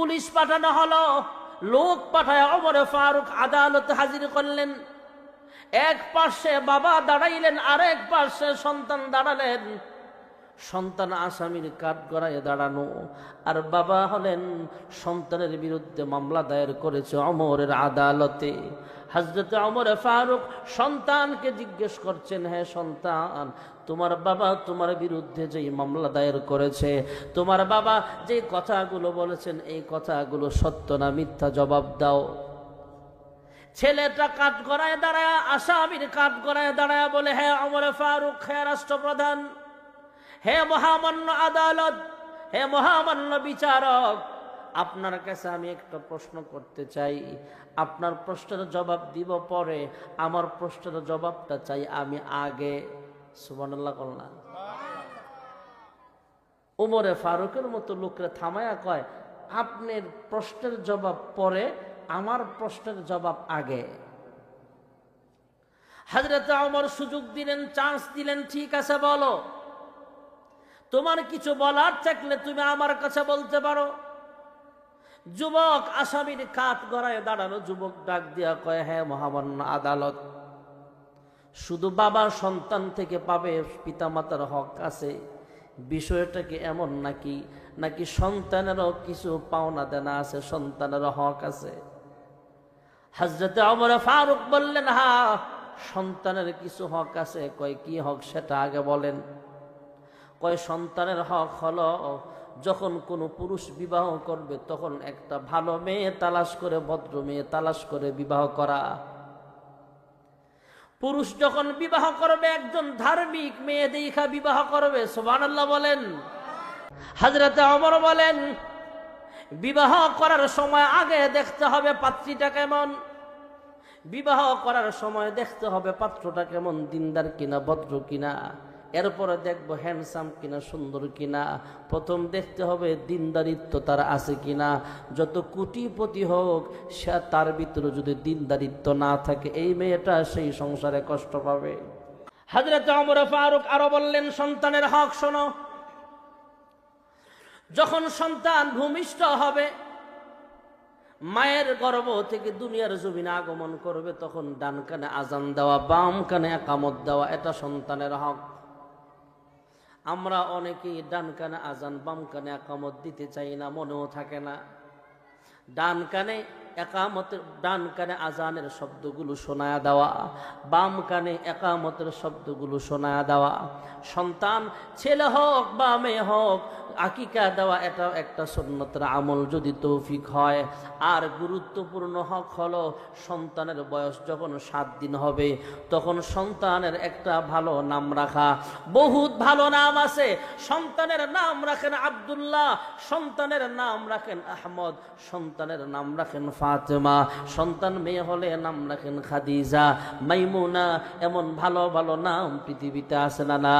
Police পাঠানো হলো। লোক পাঠায় অমরে ফারুক আদালতে হাজির করলেন। এক পাশে বাবা দাঁড়াইলেন, আরেক পাশে সন্তান দাঁড়ালেন। সন্তান আসামির কাঠ গড়ায় দাঁড়ানো। আর বাবা হলেন সন্তানের বিরুদ্ধে মামলা দায়ের করেছে অমরের আদালতে। হাজরতে অমরে ফারুক সন্তানকে জিজ্ঞেস করছেন হ্যাঁ সন্তান, তোমার বাবা তোমার বিরুদ্ধে যেই মামলা দায়ের করেছে, তোমার বাবা যে কথাগুলো বলেছেন, এই কথাগুলো সত্য না মিথ্যা জবাব দাও। ছেলেটা কাঠ গড়ায় দাঁড়ায়, আসামির কাঠ গড়ায় দাঁড়ায় বলে হ্যাঁ অমরে ফারুক হ্যাঁ রাষ্ট্রপ্রধান। হে মহামান্য আদালত, হে মহামান্য বিচারক, আপনার কাছে আমি একটা প্রশ্ন করতে চাই। আপনার প্রশ্নের জবাব দিব পরে, আমার প্রশ্নের জবাবটা চাই আমি আগে। সুবর্ণাল্লাহ করলাম উমরে ফারুকের মতো লোকরা থামায়া কয়, আপনার প্রশ্নের জবাব পরে, আমার প্রশ্নের জবাব আগে। হাজরত আমার সুযোগ দিলেন, চান্স দিলেন, ঠিক আছে বলো। তোমার কিছু বলার থাকলে তুমি আমার কাছে বলতে পারো। যুবক আসামির কাঠ গড়ায় দাঁড়ানো যুবক ডাক দিয়া কয় হ্যাঁ মহামান্য আদালত, শুধু বাবা সন্তান থেকে পাবে, পিতামাতার হক আছে। বিষয়টা কি এমন নাকি নাকি সন্তানেরও কিছু পাওনা দেনা আছে, সন্তানেরও হক আছে? হাজরতে অমর ফারুক বললেন, হা, সন্তানের কিছু হক আছে। কয়, কি হক সেটা আগে বলেন। কয় সন্তানের হক হলো, যখন কোনো পুরুষ বিবাহ করবে, তখন একটা ভালো মেয়ে তালাশ করে, ভদ্র মেয়ে তালাশ করে বিবাহ করা। পুরুষ যখন বিবাহ করবে, একজন ধার্মিক মেয়ে দেখা বিবাহ করবে সোবান বলেন। হাজরাতে অমর বলেন, বিবাহ করার সময় আগে দেখতে হবে পাত্রীটা কেমন। বিবাহ করার সময় দেখতে হবে পাত্রটা কেমন, দিনদার কিনা, ভদ্র কিনা। এরপরে দেখব হ্যান্ডসাম কিনা, সুন্দর কিনা। প্রথম দেখতে হবে দিনদারিত্ব তার আছে কিনা। যত কুটিপতি হোক, সে তার ভিতরে যদি দিনদারিত্ব না থাকে, এই মেয়েটা সেই সংসারে কষ্ট পাবে। হাজরত অমর ফারুক আরও বললেন, সন্তানের হক শোনো। যখন সন্তান ভূমিষ্ঠ হবে, মায়ের গর্ভ থেকে দুনিয়ার জমিনে আগমন করবে, তখন ডান কানে আজান দেওয়া বাম কানে একামত দেওয়া, এটা সন্তানের হক। আমরা অনেকেই ডান কানে আজান, বাম কানে একামত দিতে চাই না, মনেও থাকে না। ডান কানে একামতের ডান কানে আজানের শব্দগুলো শোনায়া দেওয়া, বাম কানে একামতের শব্দগুলো শোনায়া দেওয়া। সন্তান, ছেলে হোক বা মেয়ে হোক, আকিকা দেওয়া এটা একটা সন্ন্যতের আমল যদি তৌফিক হয়। আর গুরুত্বপূর্ণ হক হলো সন্তানের বয়স যখন সাত দিন হবে, তখন সন্তানের একটা ভালো নাম রাখা। বহুত ভালো নাম আছে। সন্তানের নাম রাখেন আব্দুল্লাহ, সন্তানের নাম রাখেন আহমদ, সন্তানের নাম রাখেন ফাতেমা, সন্তান মেয়ে হলে নাম রাখেন খাদিজা। মাইমুনা, এমন ভালো ভালো নাম পৃথিবীতে আসে না না